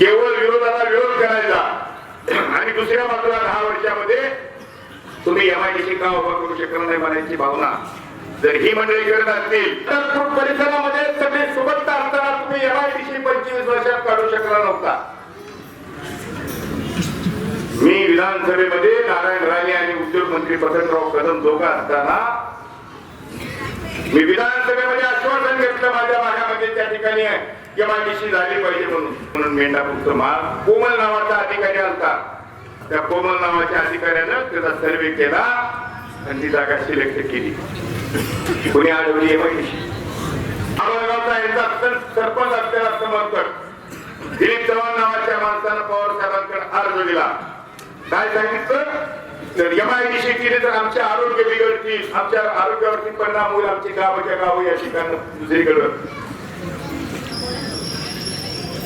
केवळ विरोधाला विरोध करायचा. आणि दुसऱ्या बाजूला दहा वर्षामध्ये तुम्ही एमआयडीसी का उभा करू शकणार नाही म्हणायची भावना. जर ही मंडळी करत असतील तर परिसरामध्ये सगळे सोबत असताना तुम्ही एमआयडीसी पंचवीस वर्षात काढू शकला नव्हता. मी विधानसभेमध्ये नारायण राणे आणि उद्योग मंत्री बसंतराव कदम दोघं असताना मी विधानसभेमध्ये आश्वासन घेतलं माझ्या भागामध्ये त्या ठिकाणी आहे. एमआयडीसी झाली पाहिजे म्हणून. म्हणून मेंढा मेंढापूरचं माल कोमल नावाचा अधिकारी आलता त्या कोमल नावाच्या अधिकाऱ्यानं त्याचा सर्वे केला आणि ती जागा सिलेक्ट केली. कोणी आढळली एमआयडीसी आमगावचा यांचा सर- सरपंच असलेला समर्थक दिलीप चव्हाण नावाच्या माणसानं पवार साहेबांकडे अर्ज दिला. काय सांगितलं? तर एमआयडीशी केली तर आमचे आरोग्य बिघडतील. आमच्या आरोग्यावरती परिणाम होईल. आमची गावाच्या गाव या ठिकाणी दुसरीकडं.